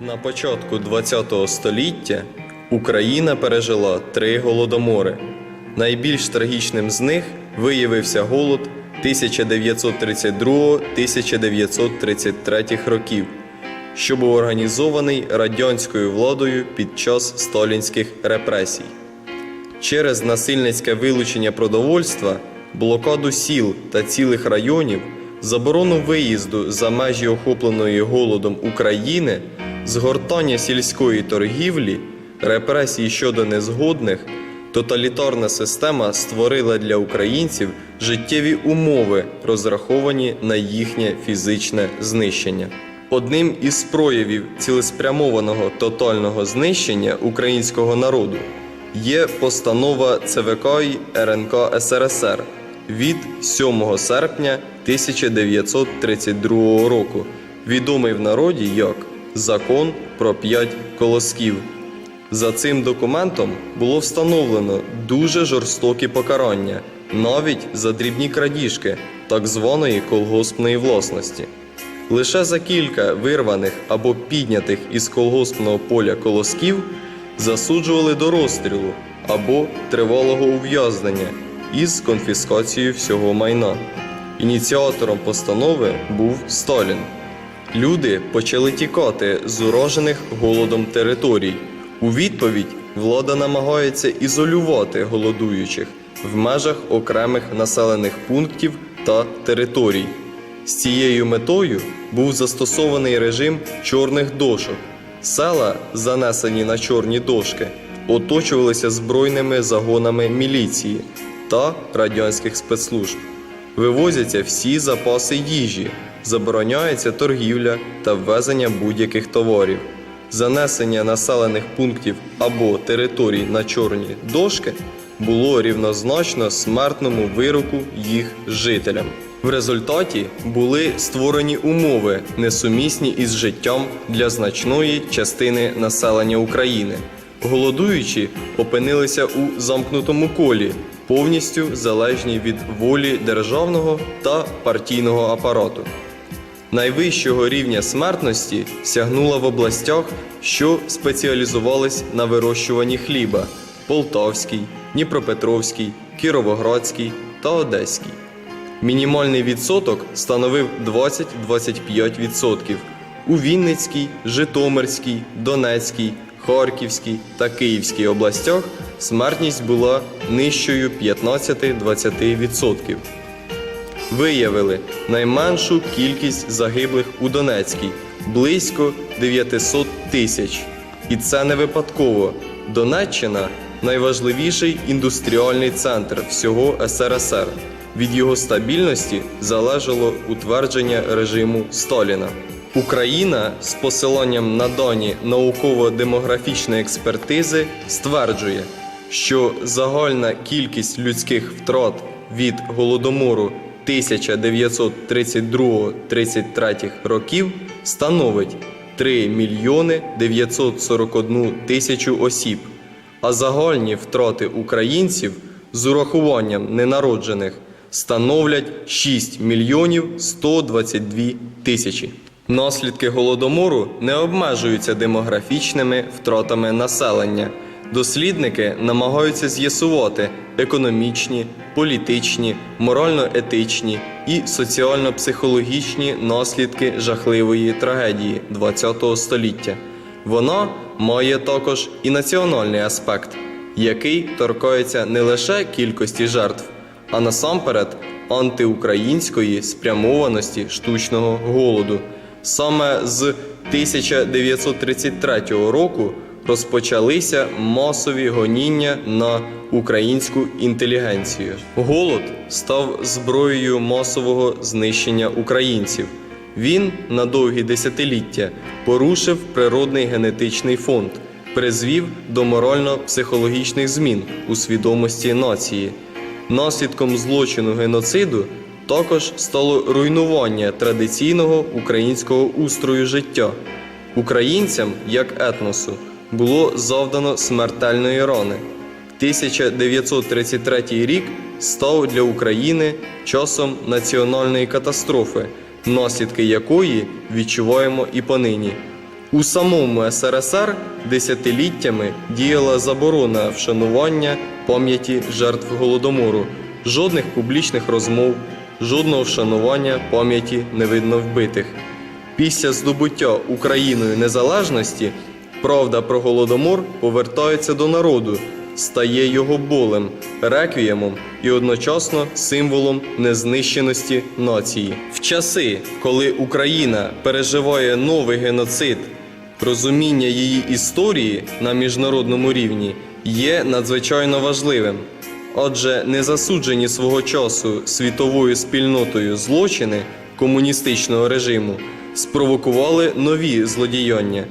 На початку ХХ століття Україна пережила три голодомори. Найбільш трагічним з них виявився голод 1932-1933 років, що був організований радянською владою під час сталінських репресій. Через насильницьке вилучення продовольства, блокаду сіл та цілих районів, заборону виїзду за межі охопленої голодом України, згортання сільської торгівлі, репресії щодо незгодних, тоталітарна система створила для українців життєві умови, розраховані на їхнє фізичне знищення. Одним із проявів цілеспрямованого тотального знищення українського народу є постанова ЦВК й РНК СРСР від 7 серпня 1932 року, відомий в народі як Закон про п'ять колосків. За цим документом було встановлено дуже жорстокі покарання, навіть за дрібні крадіжки так званої колгоспної власності. Лише за кілька вирваних або піднятих із колгоспного поля колосків засуджували до розстрілу або тривалого ув'язнення із конфіскацією всього майна. Ініціатором постанови був Сталін. Люди почали тікати з уражених голодом територій. У відповідь влада намагається ізолювати голодуючих в межах окремих населених пунктів та територій. З цією метою був застосований режим чорних дошок. Села, занесені на чорні дошки, оточувалися збройними загонами міліції та радянських спецслужб. Вивозяться всі запаси їжі, забороняється торгівля та ввезення будь-яких товарів. Занесення населених пунктів або територій на чорні дошки було рівнозначно смертному вироку їх жителям. В результаті були створені умови, несумісні із життям для значної частини населення України. Голодуючі опинилися у замкнутому колі, повністю залежні від волі державного та партійного апарату. Найвищого рівня смертності сягнула в областях, що спеціалізувались на вирощуванні хліба: Полтавський, Дніпропетровський, Кіровоградський та Одеський. Мінімальний відсоток становив 20-25%. У Вінницькій, Житомирській, Донецькій, Харківській та Київській областях смертність була нижчою 15-20%. Виявили найменшу кількість загиблих у Донецькій близько 900 тисяч. І це не випадково. Донеччина найважливіший індустріальний центр всього СРСР. Від його стабільності залежало утвердження режиму Сталіна. Україна з посиланням на дані науково-демографічної експертизи стверджує, що загальна кількість людських втрат від голодомору 1932-33 років становить 3 мільйони 941 тисячу осіб, а загальні втрати українців з урахуванням ненароджених становлять 6 мільйонів 122 тисячі. Наслідки голодомору не обмежуються демографічними втратами населення. Дослідники намагаються з'ясувати економічні, політичні, морально-етичні і соціально-психологічні наслідки жахливої трагедії ХХ століття. Вона має також і національний аспект, який торкається не лише кількості жертв, а насамперед антиукраїнської спрямованості штучного голоду. Саме з 1933 року розпочалися масові гоніння на українську інтелігенцію. Голод став зброєю масового знищення українців. Він на довгі десятиліття порушив природний генетичний фонд, призвів до морально-психологічних змін у свідомості нації. Наслідком злочину геноциду також стало руйнування традиційного українського устрою життя. Українцям, як етносу, було завдано смертельної рани. 1933 рік став для України часом національної катастрофи, наслідки якої відчуваємо і понині. У самому СРСР десятиліттями діяла заборона вшанування пам'яті жертв голодомору, жодних публічних розмов, жодного вшанування пам'яті невинно вбитих. Після здобуття Україною незалежності правда про голодомор повертається до народу, стає його болем, реквіємом і одночасно символом незнищеності нації. В часи, коли Україна переживає новий геноцид, розуміння її історії на міжнародному рівні є надзвичайно важливим. Адже незасуджені свого часу світовою спільнотою злочини комуністичного режиму спровокували нові злодіяння.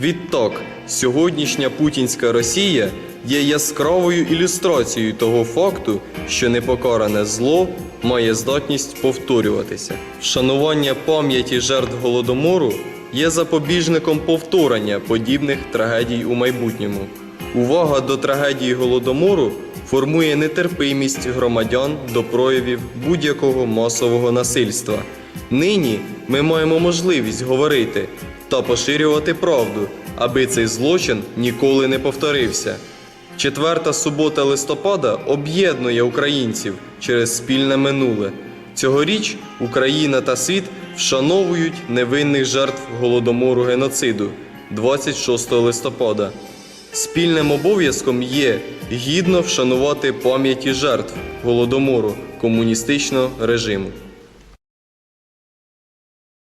Відтак, сьогоднішня путінська Росія є яскравою ілюстрацією того факту, що непокаране зло має здатність повторюватися. Вшанування пам'яті жертв голодомору є запобіжником повторення подібних трагедій у майбутньому. Увага до трагедії голодомору формує нетерпимість громадян до проявів будь-якого масового насильства. Нині ми маємо можливість говорити та поширювати правду, аби цей злочин ніколи не повторився. Четверта субота листопада об'єднує українців через спільне минуле. Цьогоріч Україна та світ вшановують невинних жертв голодомору геноциду 26 листопада. Спільним обов'язком є гідно вшанувати пам'яті жертв голодомору комуністичного режиму.